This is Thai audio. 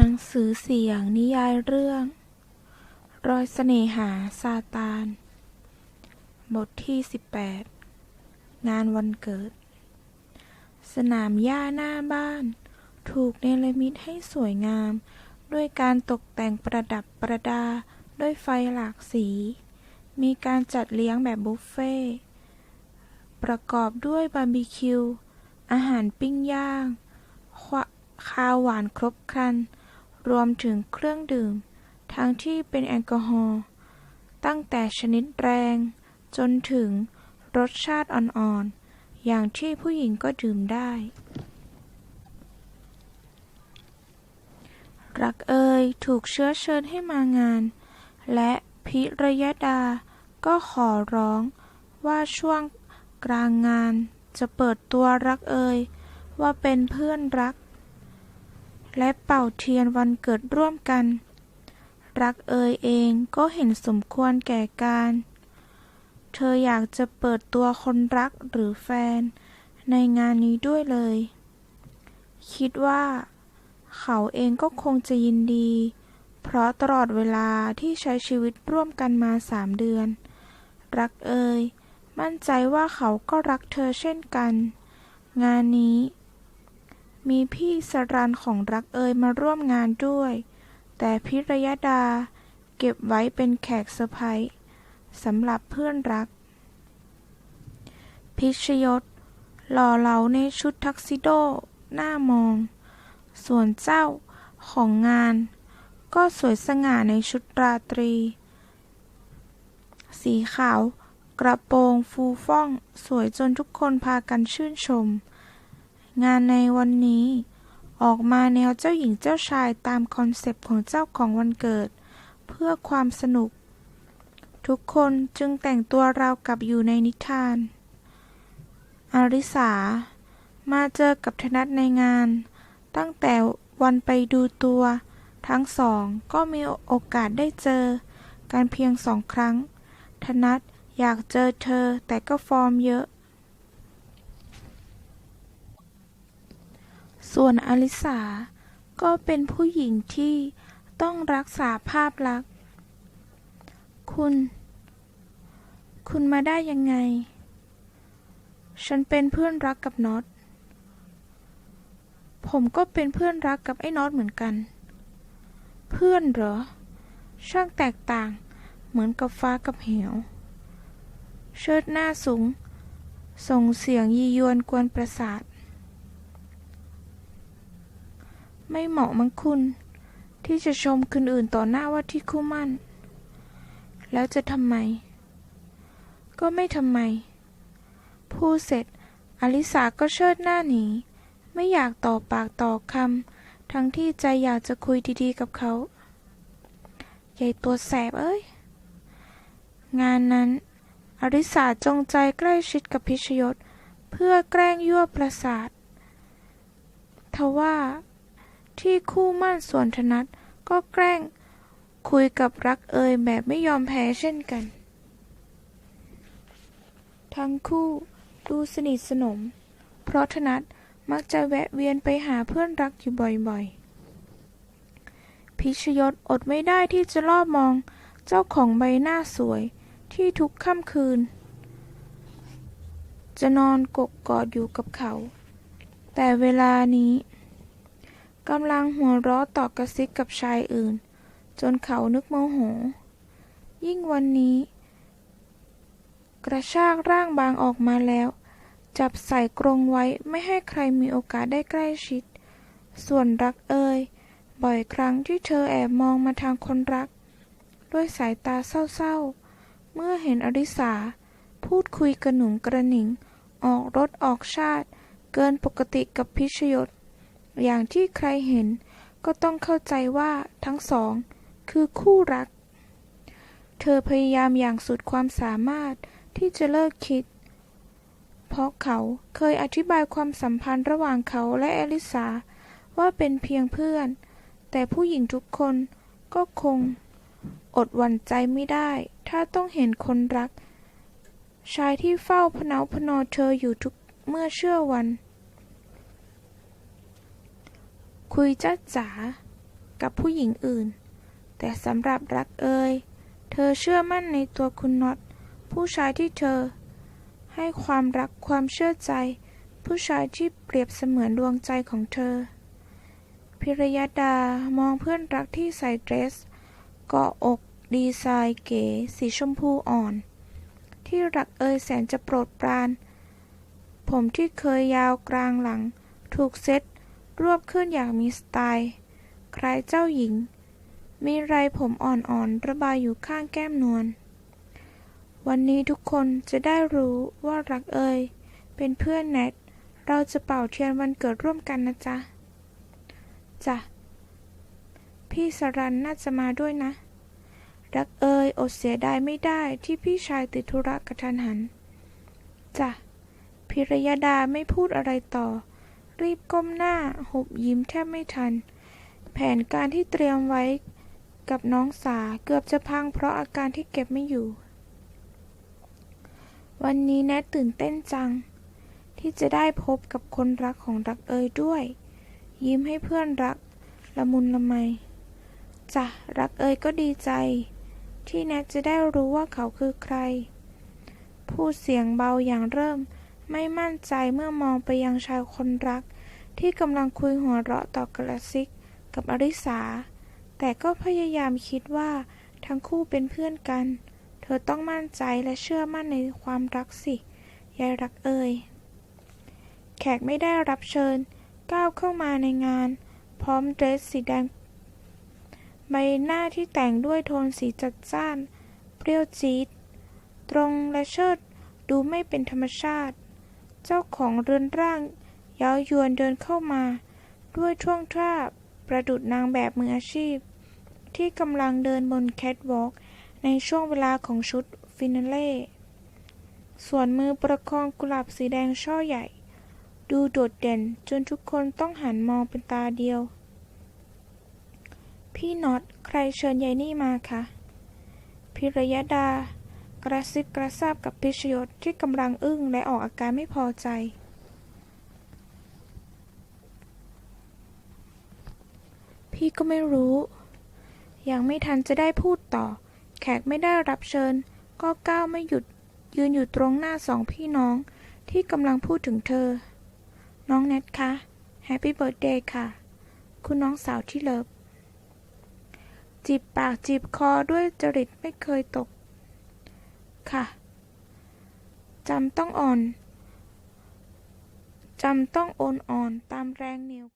หนังสือเสียงนิยายเรื่อง รอยเสน่หาซาตาน บทที่ 18 งานวันเกิด สนามหญ้าหน้าบ้าน ถูกเนรมิตให้สวยงาม ด้วยการตกแต่งประดับประดาด้วยไฟหลากสี มีการจัดเลี้ยงแบบบุฟเฟ่ประกอบด้วยบาร์บีคิว อาหารปิ้งย่างควะข้าวหวานครบครัน รวมถึงเครื่องดื่ม ทั้งที่เป็นแอลกอฮอล์ตั้งแต่ชนิดแรง จนถึงรสชาติอ่อนๆ อย่างที่ผู้หญิงก็ดื่มได้ รักเอยถูกเชื้อเชิญให้มางาน และพิรยดาก็ขอร้องว่าช่วงกลางงานจะเปิดตัวรักเอยว่าเป็นเพื่อนรัก และเป่าเทียนวันเกิดร่วมกัน รักเอยเองก็เห็นสมควรแก่การ เธออยากจะเปิดตัวคนรักหรือแฟน ในงานนี้ด้วยเลย คิดว่า เขาเองก็คงจะยินดี เพราะตลอดเวลาที่ใช้ชีวิตร่วมกันมาสามเดือน รักเอยมั่นใจว่าเขาก็รักเธอเช่นกัน งานนี้ มีพี่สรันของรักเอยมาร่วมงานด้วย แต่พิรยดาเก็บไว้เป็นแขกเซอร์ไพรส์สำหรับเพื่อนรัก พิชยศหล่อเหลาในชุดทักซิโดหน้ามอง ส่วนเจ้าของงาน ก็สวยสง่าในชุดราตรี สีขาว กระโปรงฟูฟ่อง สวยจนทุกคนพากันชื่นชม งานในวันนี้ ออกมาแนวเจ้าหญิงเจ้าชายตามคอนเซปต์ของเจ้าของวันเกิด เพื่อความสนุก ทุกคนจึงแต่งตัวราวกับอยู่ในนิทาน อาริสา มาเจอกับธนัทในงาน ตั้งแต่วันไปดูตัว ทั้งสองก็มีโอกาสได้เจอกันเพียงสองครั้ง ธนัทอยากเจอเธอแต่ก็ฟอร์มเยอะ ส่วนอลิสาก็เป็นผู้หญิงที่ต้องรักษาภาพลักษณ์ คุณ คุณมาได้ยังไง ฉันเป็นเพื่อนรักกับน็อต ผมก็เป็นเพื่อนรักกับไอ้น็อตเหมือนกัน เพื่อนเหรอ ช่างแตกต่างเหมือนกับฟ้ากับเหว เชิดหน้าสูง ส่งเสียงยียวนกวนประสาท ไม่เหมาะมั้งคุณ ที่จะชมคนอื่นต่อหน้าว่าที่คู่มั่น แล้วจะทำไม ก็ไม่ทำไม พูดเสร็จ อลิสาก็เชิดหน้าหนี ไม่อยากต่อปากต่อคำทั้งที่ใจอยากจะคุยดีๆกับเขาใหญ่ตัวแสบเอ้ย งานนั้นอริสาจงใจใกล้ชิดกับพิชยศ เพื่อแกล้งยั่วประสาททว่า ที่คู่มั่นส่วนธนัทก็แกล้ง คุยกับรักเอยแบบไม่ยอมแพ้เช่นกัน ทั้งคู่ดูสนิทสนม เพราะธนัทมักจะแวะเวียนไปหาเพื่อนรักอยู่บ่อยๆ พิชยศอดไม่ได้ที่จะลอบมองเจ้าของใบหน้าสวยที่ทุกค่ำคืน จะนอนกกกอดอยู่กับเขา แต่เวลานี้ กำลังหัวเราะต่อกระซิกกับชายอื่น จนเขานึกโมโห ยิ่งวันนี้ กระชากร่างบางออกมาแล้ว จับใส่กรงไว้ไม่ให้ใครมีโอกาสได้ใกล้ชิด ส่วนรักเอ่ยบ่อยครั้งที่เธอแอบมองมาทางคนรัก ด้วยสายตาเศร้าๆ เมื่อเห็นอริสา พูดคุยกระหนุ่งกระหนิง ออกรถออกชาติ เกินปกติกับพิชยศ อย่างที่ใครเห็น ก็ต้องเข้าใจว่าทั้งสอง คือคู่รัก เธอพยายามอย่างสุดความสามารถที่จะเลิกคิด เพราะเขาเคยอธิบายความสัมพันธ์ระหว่างเขาและเอลิสาว่าเป็นเพียงเพื่อน แต่ผู้หญิงทุกคนก็คง อดหวั่นใจไม่ได้ ถ้าต้องเห็นคนรัก ชายที่เฝ้าพเนาพนอเธออยู่ทุกเมื่อเชื่อวัน คุยจ้าจ๋ากับผู้หญิงอื่น แต่สำหรับรักเอยเธอเชื่อมั่นในตัวคุณน็อตผู้ชายที่เธอ ให้ความรักความเชื่อใจ ผู้ชายที่เปรียบเสมือนดวงใจของเธอ พิรยดามองเพื่อนรักที่ใส่เดรสเกาะอกดีไซน์เก๋สีชมพูอ่อน ที่รักเอยแสนจะโปรดปราน ผมที่เคยยาวกลางหลัง ถูกเซ็ต รวบขึ้นอย่างมีสไตล์ คล้ายเจ้าหญิง มีไรผมอ่อนๆ ระบายอยู่ข้างแก้มนวล วันนี้ทุกคนจะได้รู้ว่ารักเอยเป็นเพื่อนแนท เราจะเป่าเทียนวันเกิดร่วมกันนะจ๊ะ จ้ะ พี่สรันน่าจะมาด้วยนะ รักเอยอดเสียดายไม่ได้ที่พี่ชายติดธุระกระทันหัน จ้ะพิรยดาไม่พูดอะไรต่อ รีบก้มหน้าหุบยิ้มแทบไม่ทัน แผนการที่เตรียมไว้กับน้องสาเกือบจะพังเพราะอาการที่เก็บไม่อยู่ วันนี้แนทตื่นเต้นจัง ที่จะได้พบกับคนรักของรักเอยด้วย ยิ้มให้เพื่อนรักละมุนละไมจ้ะรักเอยก็ดีใจ ที่แนทจะได้รู้ว่าเขาคือใคร พูดเสียงเบาอย่างเริ่ม ไม่มั่นใจเมื่อมองไปยังชายคนรัก ที่กำลังคุยหัวเราะต่อกระซิกกับอริสา แต่ก็พยายามคิดว่าทั้งคู่เป็นเพื่อนกัน เธอต้องมั่นใจและเชื่อมั่นในความรักสิยายรักเอ่ยแขกไม่ได้รับเชิญ ก้าวเข้ามาในงาน พร้อมเดรสสีแดง ใบหน้าที่แต่งด้วยโทนสีจัดจ้าน เปรี้ยวจี๊ด ตรงและเชิดดูไม่เป็นธรรมชาติ เจ้าของเรือนร่างเย้ายวนเดินเข้ามา ด้วยท่วงท่าประดุดนางแบบมืออาชีพ ที่กำลังเดินบนแคทวอล์กในช่วงเวลาของชุดฟินาเล่ส่วนมือประคองกุหลาบสีแดงช่อใหญ่ ดูโดดเด่นจนทุกคนต้องหันมองเป็นตาเดียว พี่น็อตใครเชิญยายนี่มาคะพิรยดา ระซิบกระซาบกับพิชยศที่กำลังอึ้งและออกอาการไม่พอใจ พี่ก็ไม่รู้ ยังไม่ทันจะได้พูดต่อ แขกไม่ได้รับเชิญ ก็ก้าวไม่หยุด ยืนอยู่ตรงหน้าสองพี่น้องที่กำลังพูดถึงเธอ น้องแนทคะแฮปปี้เบิร์ดเดย์ค่ะ คุณน้องสาวที่เลิฟจีบปากจีบคอด้วยจริตไม่เคยตก ค่ะ จำต้องอ่อน จำต้องโอนอ่อนตามแรงเหนียว